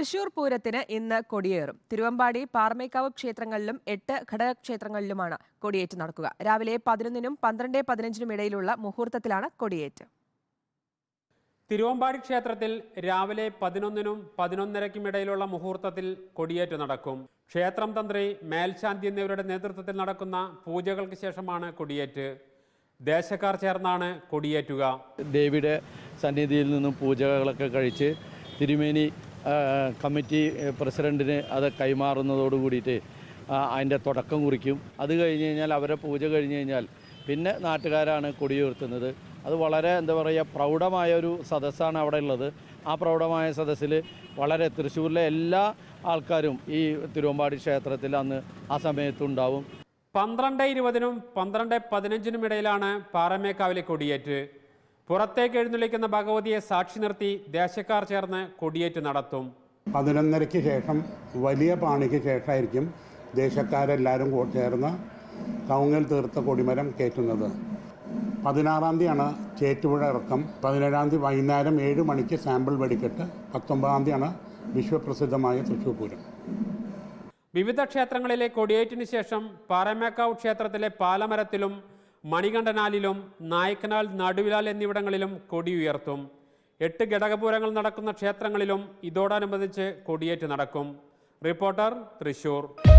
തൃശൂർ പൂരത്തിന് ഇന്ന് കൊടിയേറും. തിരുവമ്പാടി പാറമേക്കാവ് ക്ഷേത്രങ്ങളിലും എട്ട് ഘടകക്ഷേത്രങ്ങളിലുമാണ് കൊടിയേറ്റ് നടക്കുക. രാവിലെ പതിനൊന്നിനും പന്ത്രണ്ട് പതിനഞ്ചിനും ഇടയിലുള്ള മുഹൂർത്തത്തിലാണ് കൊടിയേറ്റ്. തിരുവമ്പാടി ക്ഷേത്രത്തിൽ രാവിലെ പതിനൊന്നിനും പതിനൊന്നരയ്ക്കും ഇടയിലുള്ള മുഹൂർത്തത്തിൽ കൊടിയേറ്റ് നടക്കും. ക്ഷേത്രം തന്ത്രി മേൽശാന്തി എന്നിവരുടെ നേതൃത്വത്തിൽ നടക്കുന്ന പൂജകൾക്ക് ശേഷമാണ് കൊടിയേറ്റ്. ദേശക്കാർ ചേർന്നാണ് കൊടിയേറ്റുക. ദേവിയുടെ സന്നിധിയിൽ നിന്നും പൂജകളൊക്കെ കഴിച്ച് തിരുമേനി കമ്മിറ്റി പ്രസിഡന്റിന് അത് കൈമാറുന്നതോട് കൂടിയിട്ട് അതിന്റെ തുടക്കം കുറിക്കും. അത് കഴിഞ്ഞ് കഴിഞ്ഞാൽ അവരെ പൂജ കഴിഞ്ഞ് കഴിഞ്ഞാൽ പിന്നെ നാട്ടുകാരാണ് കൊടിയുയർത്തുന്നത്. അത് വളരെ എന്താ പറയുക പ്രൗഢമായ ഒരു സദസ്സാണ് അവിടെ ഉള്ളത്. ആ പ്രൗഢമായ സദസ്സിൽ വളരെ തൃശ്ശൂരിലെ എല്ലാ ആൾക്കാരും ഈ തിരുവമ്പാടി ക്ഷേത്രത്തിൽ അന്ന് ആ സമയത്തുണ്ടാവും പന്ത്രണ്ട് ഇരുപതിനും പന്ത്രണ്ട് പതിനഞ്ചിനും ഇടയിലാണ് പാറമേക്കാവിലെ കൊടിയേറ്റ്. പുറത്തേക്ക് എഴുന്നള്ളിക്കുന്ന ഭഗവതിയെ സാക്ഷി നിർത്തി ദേശക്കാർ ചേർന്ന് കൊടിയേറ്റ് നടത്തും. പതിനൊന്നരയ്ക്ക് ശേഷം വലിയ പാണിക്ക് ശേഷമായിരിക്കും ദേശക്കാരെല്ലാവരും ചേർന്ന് കൗങ്ങൽ തീർത്ത കൊടിമരം കയറ്റുന്നത്. പതിനാറാം തീയതിയാണ് ചേറ്റുപുഴ ഇറക്കം. പതിനേഴാം തീയതി വൈകുന്നേരം ഏഴ് മണിക്ക് സാമ്പിൾ വെടിക്കെട്ട്. പത്തൊമ്പതാം തീയതിയാണ് വിശ്വപ്രസിദ്ധമായ തൃശ്ശൂർ പൂരം. വിവിധ ക്ഷേത്രങ്ങളിലെ കൊടിയേറ്റിന് ശേഷം പാറമേക്കാവ് ക്ഷേത്രത്തിലെ പാലമരത്തിലും മണികണ്ഠനാലിലും നായ്ക്കനാൽ നടുവിലാൽ എന്നിവിടങ്ങളിലും കൊടി ഉയർത്തും. എട്ട് ഘടകപൂരങ്ങൾ നടക്കുന്ന ക്ഷേത്രങ്ങളിലും ഇതോടനുബന്ധിച്ച് കൊടിയേറ്റ് നടക്കും. റിപ്പോർട്ടർ തൃശൂർ.